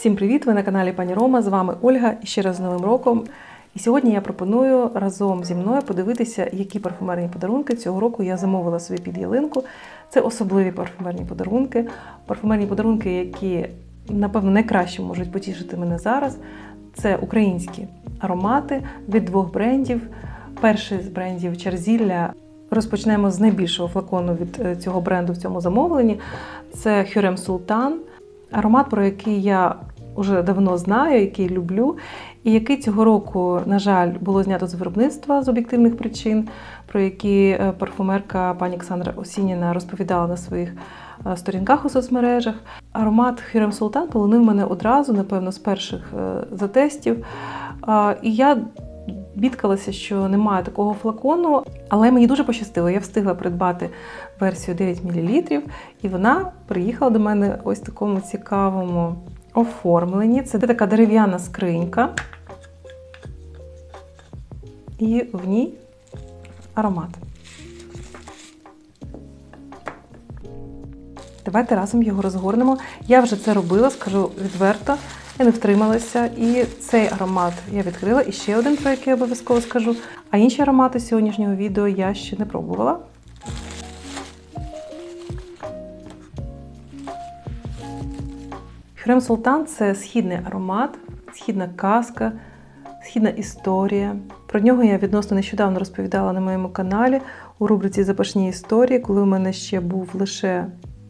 Всім привіт! Ви на каналі Пані Рома. З вами Ольга і ще раз з Новим роком. І сьогодні я пропоную разом зі мною подивитися, які парфумерні подарунки цього року я замовила собі під ялинку. Це особливі парфумерні подарунки. Парфумерні подарунки, які, напевно, найкраще можуть потішити мене зараз. Це українські аромати від двох брендів. Перший з брендів Черзілля. Розпочнемо з найбільшого флакону від е, цього бренду в цьому замовленні. Це Хюрем Султан. Аромат, про який я вже давно знаю, який люблю, і який цього року, на жаль, було знято з виробництва з об'єктивних причин, про які е, парфумерка пані Олександра Осініна розповідала на своїх е, сторінках у соцмережах. Аромат Хюрем Султан полонив мене одразу, напевно, з перших е, затестів. І я бідкалася, що немає такого флакону, але мені дуже пощастило. Я встигла придбати версію 9 мл, і вона приїхала до мене ось такому цікавому оформленні. Це така дерев'яна скринька, і в ній аромат. Давайте разом його розгорнемо. Я вже це робила, скажу відверто. Я не втрималася. І цей аромат я відкрила. І ще один, про який я обов'язково скажу. А інші аромати сьогоднішнього відео я ще не пробувала. Хрем Султан це східний аромат, східна казка, східна історія. Про нього я відносно нещодавно розповідала на моєму каналі у рубриці Запашні історії, коли у мене ще був лише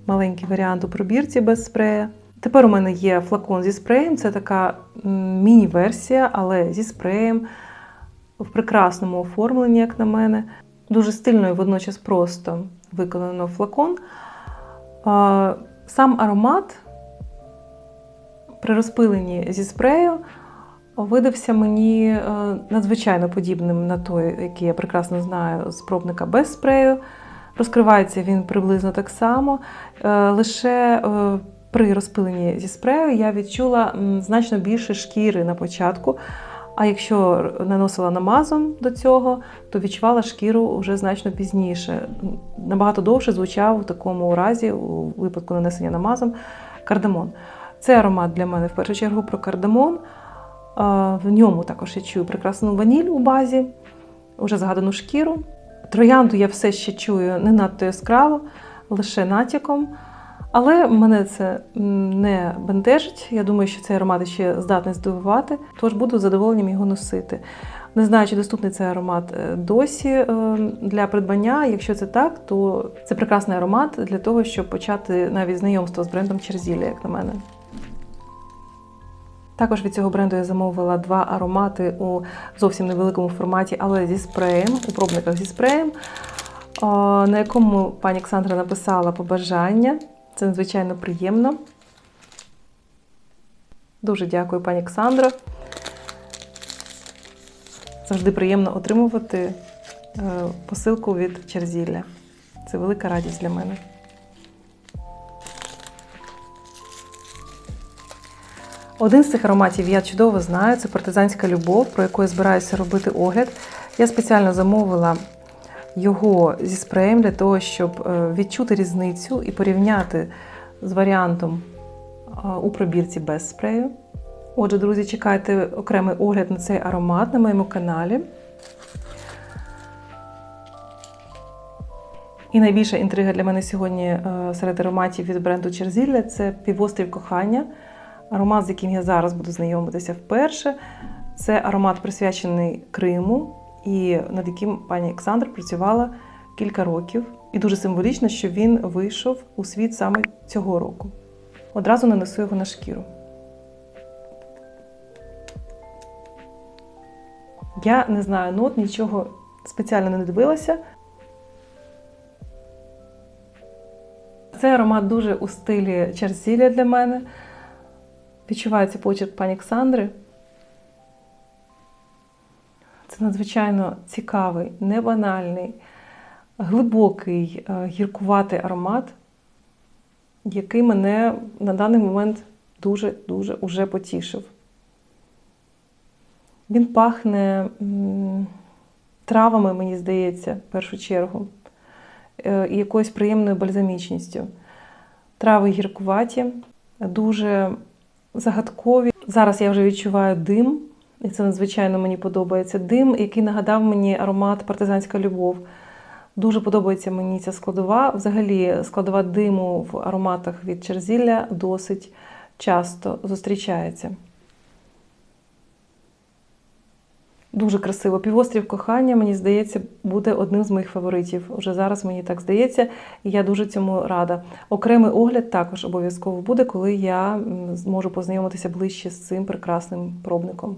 маленький варіант у пробірці без спрея. Тепер у мене є флакон зі спреєм, це така міні-версія, але зі спреєм в прекрасному оформленні, як на мене. Дуже стильно і водночас просто виконано флакон. Сам аромат при розпиленні зі спрею видався мені надзвичайно подібним на той, який я прекрасно знаю з пробника без спрею. Розкривається він приблизно так само. Лише при розпиленні зі спрею я відчула значно більше шкіри на початку. А якщо наносила намазом до цього, то відчувала шкіру вже значно пізніше. Набагато довше звучав у такому разі, у випадку нанесення намазом, кардамон. Цей аромат для мене в першу чергу про кардамон. В ньому також я чую прекрасну ваніль у базі, вже згадану шкіру. Троянду я все ще чую не надто яскраво, лише натяком. Але мене це не бентежить. Я думаю, що цей аромат ще здатний здивувати, тож буду задоволенням його носити. Не знаю, чи доступний цей аромат досі для придбання. Якщо це так, то це прекрасний аромат для того, щоб почати навіть знайомство з брендом Черзілля, як на мене. Також від цього бренду я замовила два аромати у зовсім невеликому форматі, але зі спреєм, у пробниках зі спреєм, на якому пані Олександра написала побажання. Це надзвичайно приємно. Дуже дякую, пані Олександро. Завжди приємно отримувати посилку від Черзілля. Це велика радість для мене. Один з цих ароматів я чудово знаю, це партизанська любов, про яку я збираюся робити огляд. Я спеціально замовила його зі спреєм для того, щоб відчути різницю і порівняти з варіантом у пробірці без спрею. Отже, друзі, чекайте окремий огляд на цей аромат на моєму каналі. І найбільша інтрига для мене сьогодні серед ароматів від бренду Черзілля це півострів кохання. Аромат, з яким я зараз буду знайомитися вперше. Це аромат присвячений Криму, і над яким пані Олександр працювала кілька років. І дуже символічно, що він вийшов у світ саме цього року. Одразу нанесу його на шкіру. Я не знаю нот, нічого спеціально не дивилася. Цей аромат дуже у стилі Черзілля для мене. Відчувається почерк пані Олександри. Це надзвичайно цікавий, небанальний, глибокий, гіркуватий аромат, який мене на даний момент дуже-дуже уже потішив. Він пахне травами, мені здається, в першу чергу, і якоюсь приємною бальзамічністю. Трави гіркуваті, дуже загадкові. Зараз я вже відчуваю дим, і це надзвичайно мені подобається. Дим, який нагадав мені аромат партизанська любов. Дуже подобається мені ця складова. Взагалі, складова диму в ароматах від черзілля досить часто зустрічається. Дуже красиво. Півострів кохання, мені здається, буде одним з моїх фаворитів. Уже зараз мені так здається, і я дуже цьому рада. Окремий огляд також обов'язково буде, коли я зможу познайомитися ближче з цим прекрасним пробником.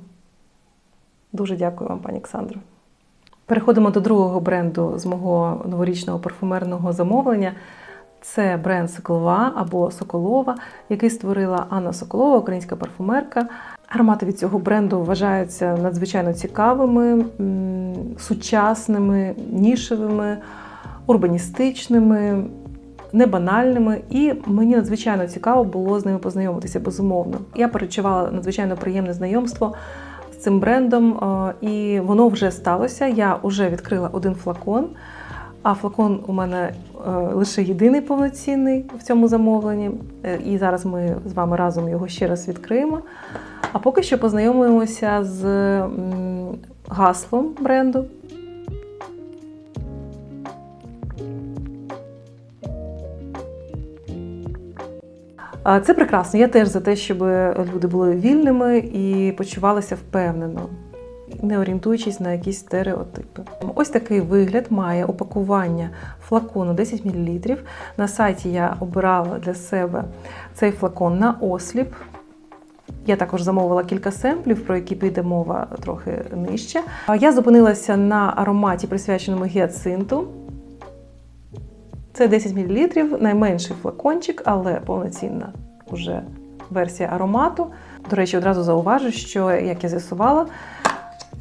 Дуже дякую вам, пані Оксандро. Переходимо до другого бренду з мого новорічного парфумерного замовлення. Це бренд Соколова або Соколова, який створила Анна Соколова, українська парфумерка. Аромати від цього бренду вважаються надзвичайно цікавими, сучасними, нішевими, урбаністичними, небанальними. І мені надзвичайно цікаво було з ними познайомитися, безумовно. Я перечувала надзвичайно приємне знайомство з цим брендом, е, і воно вже сталося. Я вже відкрила один флакон. А флакон у мене е, лише єдиний повноцінний в цьому замовленні. Е, І зараз ми з вами разом його ще раз відкриємо. А поки що познайомимося з гаслом бренду. Це прекрасно. Я теж за те, щоб люди були вільними і почувалися впевнено, не орієнтуючись на якісь стереотипи. Ось такий вигляд має упакування флакону 10 мл. На сайті я обирала для себе цей флакон на осліп. Я також замовила кілька семплів, про які піде мова трохи нижче. Я зупинилася на ароматі, присвяченому гіацинту. Це 10 мл, найменший флакончик, але повноцінна вже версія аромату. До речі, одразу зауважу, що, як я з'ясувала,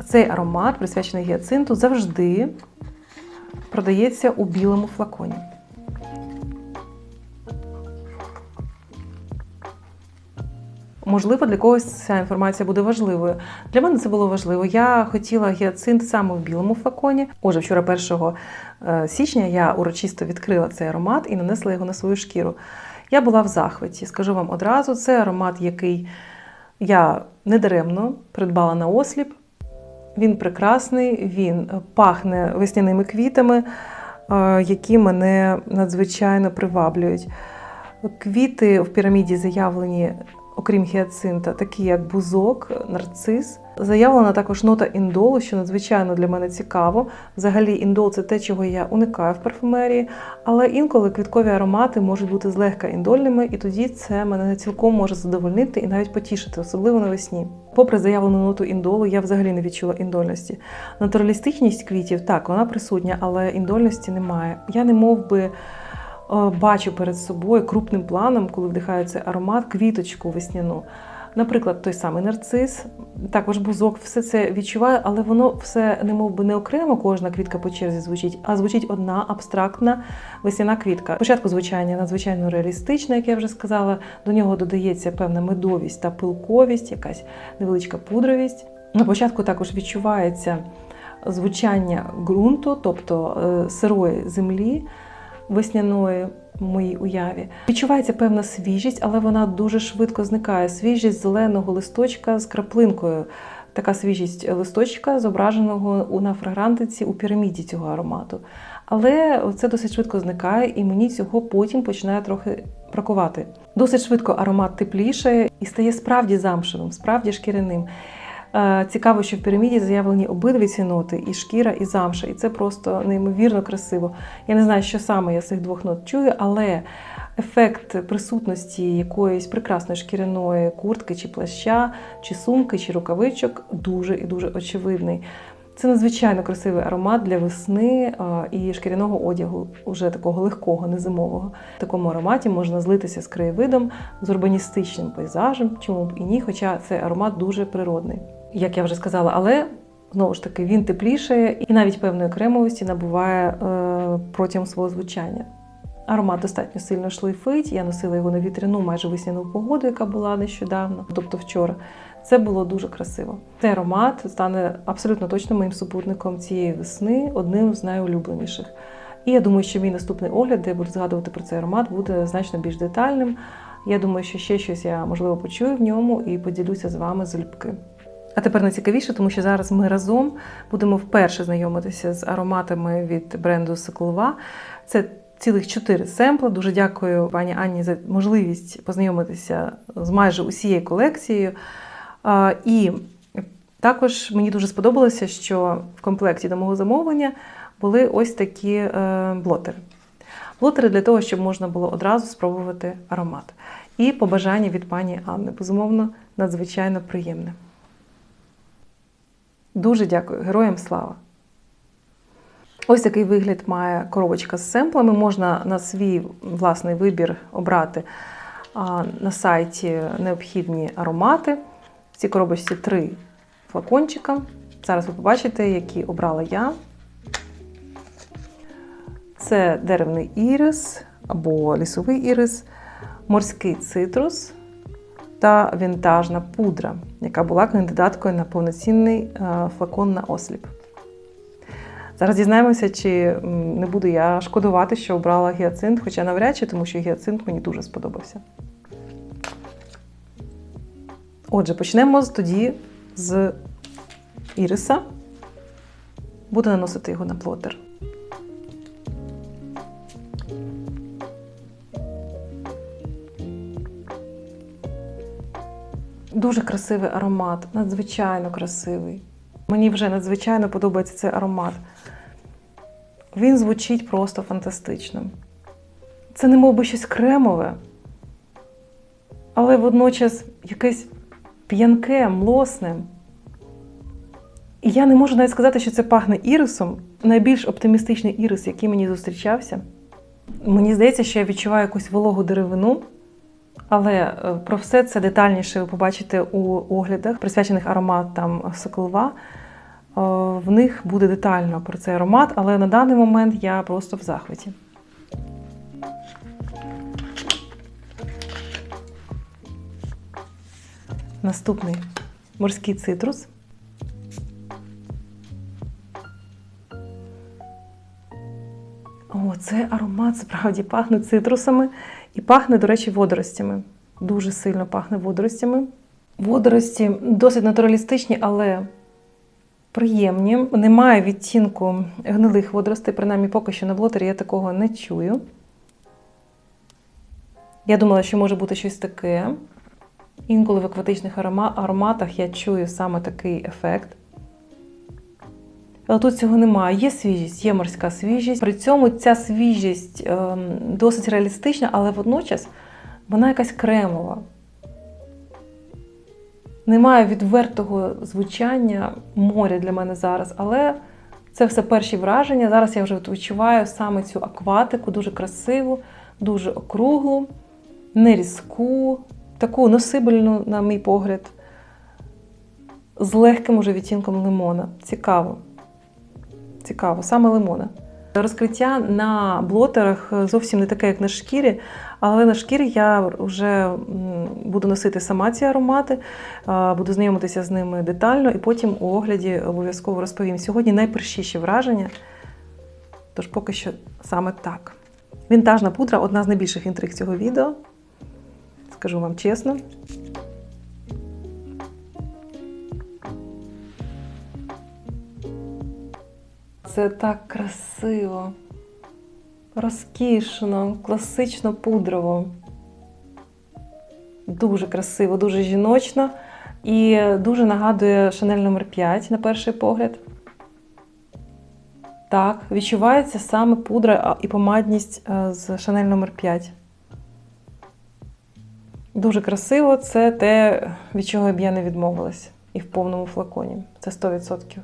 цей аромат, присвячений гіацинту, завжди продається у білому флаконі. Можливо, для когось ця інформація буде важливою. Для мене це було важливо. Я хотіла гіацинт саме в білому флаконі. Отже, вчора, 1 е, січня, я урочисто відкрила цей аромат і нанесла його на свою шкіру. Я була в захваті. Скажу вам одразу, це аромат, який я недаремно придбала на осліп. Він прекрасний, він пахне весняними квітами, е, які мене надзвичайно приваблюють. Квіти в піраміді заявлені, окрім гіацинта, такі як бузок, нарцис. Заявлена також нота індолу, що надзвичайно для мене цікаво. Взагалі, індол це те, чого я уникаю в парфумерії, але інколи квіткові аромати можуть бути злегка індольними, і тоді це мене цілком може задовольнити і навіть потішити, особливо навесні. Попри заявлену ноту індолу, я взагалі не відчула індольності. Натуралістичність квітів так, вона присутня, але індольності немає. Я не мов би. Е, Бачу перед собою крупним планом, коли вдихаю цей аромат, квіточку весняну. Наприклад, той самий нарцис, також бузок, все це відчуваю, але воно все не би не окремо кожна квітка по черзі звучить, а звучить одна абстрактна весняна квітка. Спочатку звучання надзвичайно реалістичне, як я вже сказала. До нього додається певна медовість та пилковість, якась невеличка пудровість. На початку також відчувається звучання ґрунту, тобто е, сирої землі весняної моїй уяві. Відчувається певна свіжість, але вона дуже швидко зникає. Свіжість зеленого листочка з краплинкою. Така свіжість листочка, зображеного у на фрагрантиці у піраміді цього аромату. Але це досить швидко зникає, і мені цього потім починає трохи бракувати. Досить швидко аромат теплішає і стає справді замшевим, справді шкіряним. Е, Цікаво, що в піраміді заявлені обидві ці ноти, і шкіра, і замша, і це просто неймовірно красиво. Я не знаю, що саме я з цих двох нот чую, але ефект присутності якоїсь прекрасної шкіряної куртки, чи плаща, чи сумки, чи рукавичок дуже і дуже очевидний. Це надзвичайно красивий аромат для весни і шкіряного одягу, уже такого легкого, незимового. В такому ароматі можна злитися з краєвидом, з урбаністичним пейзажем, чому б і ні, хоча цей аромат дуже природний, як я вже сказала, але знову ж таки він теплішає і навіть певної кремовості набуває е, протягом свого звучання. Аромат достатньо сильно шлейфить. Я носила його на вітряну майже весняну погоду, яка була нещодавно, тобто вчора. Це було дуже красиво. Цей аромат стане абсолютно точно моїм супутником цієї весни, одним з найулюбленіших. І я думаю, що мій наступний огляд, де я буду згадувати про цей аромат, буде значно більш детальним. Я думаю, що ще щось я можливо почую в ньому і поділюся з вами залюбки. А тепер найцікавіше, тому що зараз ми разом будемо вперше знайомитися з ароматами від бренду Секлова. Це цілих чотири семпли. Дуже дякую пані Анні за можливість познайомитися з майже усією колекцією. І також мені дуже сподобалося, що в комплекті до мого замовлення були ось такі е, блотери. Блотери для того, щоб можна було одразу спробувати аромат. І побажання від пані Анни, безумовно, надзвичайно приємне. Дуже дякую, героям слава! Ось такий вигляд має коробочка з семплами. Можна на свій власний вибір обрати на сайті необхідні аромати. В цій коробочці три флакончика. Зараз ви побачите, які обрала я. Це деревний ірис або лісовий ірис, морський цитрус та вінтажна пудра, яка була кандидаткою на повноцінний е, флакон на осліп. Зараз дізнаємося, чи не буду я шкодувати, що обрала гіацинт, хоча навряд чи, тому що гіацинт мені дуже сподобався. Отже, почнемо тоді з іриса. Буду наносити його на плотер. Дуже красивий аромат, надзвичайно красивий. Мені вже надзвичайно подобається цей аромат. Він звучить просто фантастично. Це не би щось кремове, але водночас якесь п'янке, млосне. І я не можу навіть сказати, що це пахне ірисом. Найбільш оптимістичний ірис, який мені зустрічався. Мені здається, що я відчуваю якусь вологу деревину. Але е, про все це детальніше ви побачите у оглядах, присвячених ароматам Соколова. Е, В них буде детально про цей аромат, але на даний момент я просто в захваті. Наступний морський цитрус. О, цей аромат справді пахне цитрусами і пахне, до речі, водоростями. Дуже сильно пахне водоростями. Водорості досить натуралістичні, але приємні. Немає відтінку гнилих водоростей, принаймні поки що на блотері я такого не чую. Я думала, що може бути щось таке. Інколи в акватичних ароматах я чую саме такий ефект. Але тут цього немає. Є свіжість, є морська свіжість. При цьому ця свіжість ем, досить реалістична, але водночас вона якась кремова. Немає відвертого звучання моря для мене зараз, але це все перші враження. Зараз я вже відчуваю саме цю акватику, дуже красиву, дуже округлу, не різку, таку носибельну, на мій погляд, з легким уже відтінком лимона. Цікаво. Цікаво, саме лимона. Розкриття на блотерах зовсім не таке, як на шкірі, але на шкірі я вже буду носити сама ці аромати, буду знайомитися з ними детально і потім у огляді обов'язково розповім. Сьогодні найпершіші враження, тож поки що саме так. Вінтажна пудра одна з найбільших інтриг цього відео. Скажу вам чесно. Це так красиво, розкішно, класично пудрово. Дуже красиво, дуже жіночно і дуже нагадує Шанель номер 5 на перший погляд. Так, відчувається саме пудра і помадність е, з Шанель номер 5. Дуже красиво, це те, від чого б я не відмовилась. І в повному флаконі. Це 100%.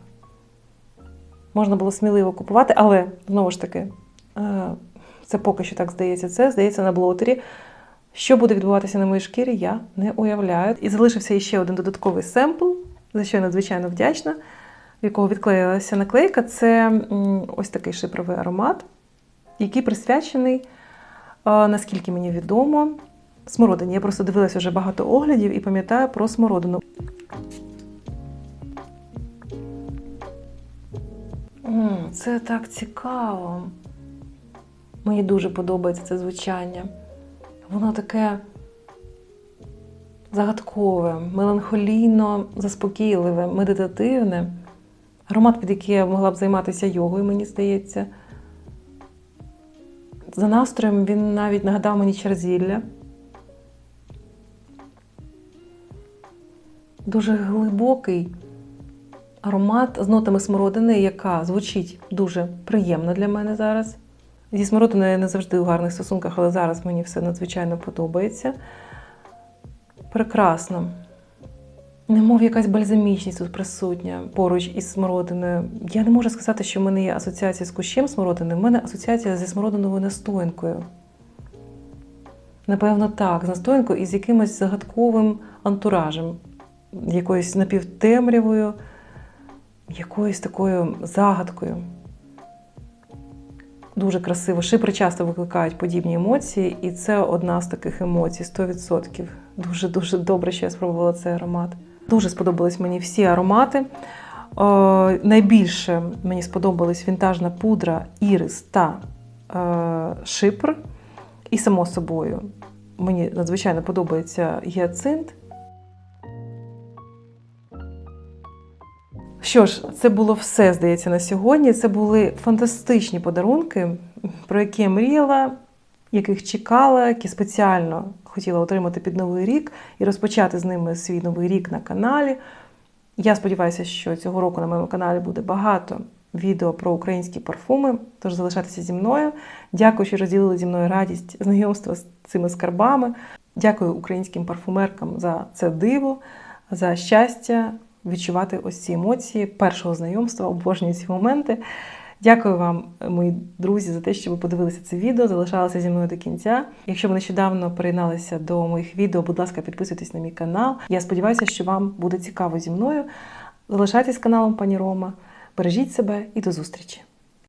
Можна було сміливо купувати, але знову ж таки, е, це поки що так здається. Це здається на блотері. Що буде відбуватися на моїй шкірі, я не уявляю. І залишився іще один додатковий семпл, за що я надзвичайно вдячна, в якого відклеїлася наклейка. Це ось такий шипровий аромат, який присвячений, е, наскільки мені відомо, смородині. Я просто дивилася вже багато оглядів і пам'ятаю про смородину. Це так цікаво. Мені дуже подобається це звучання. Воно таке загадкове, меланхолійно заспокійливе, медитативне. Аромат, під який я могла б займатися йогою, мені здається. За настроєм він навіть нагадав мені черзілля. Дуже глибокий аромат з нотами смородини, яка звучить дуже приємно для мене зараз. Зі смородиною я не завжди у гарних стосунках, але зараз мені все надзвичайно подобається. Прекрасно. Немов якась бальзамічність тут присутня поруч із смородиною. Я не можу сказати, що в мене є асоціація з кущем смородини. В мене асоціація зі смородиновою настоянкою. Напевно, так, з настоянкою і з якимось загадковим антуражем, якоюсь напівтемрявою, якоюсь такою загадкою. Дуже красиво. Шипри часто викликають подібні емоції, і це одна з таких емоцій 100%. Дуже дуже добре, що я спробувала цей аромат. Дуже сподобались мені всі аромати. О, найбільше мені сподобалась вінтажна пудра, ірис та е, шипр. І, само собою, мені надзвичайно подобається гіацинт. Що ж, це було все, здається, на сьогодні. Це були фантастичні подарунки, про які я мріяла, яких чекала, які спеціально хотіла отримати під Новий рік і розпочати з ними свій новий рік на каналі. Я сподіваюся, що цього року на моєму каналі буде багато відео про українські парфуми, тож залишайтеся зі мною. Дякую, що розділили зі мною радість знайомства з цими скарбами. Дякую українським парфумеркам за це диво, за щастя відчувати ось ці емоції першого знайомства, обожнюю ці моменти. Дякую вам, мої друзі, за те, що ви подивилися це відео, залишалися зі мною до кінця. Якщо ви нещодавно приєдналися до моїх відео, будь ласка, підписуйтесь на мій канал. Я сподіваюся, що вам буде цікаво зі мною. Залишайтесь каналом пані Рома, бережіть себе і до зустрічі!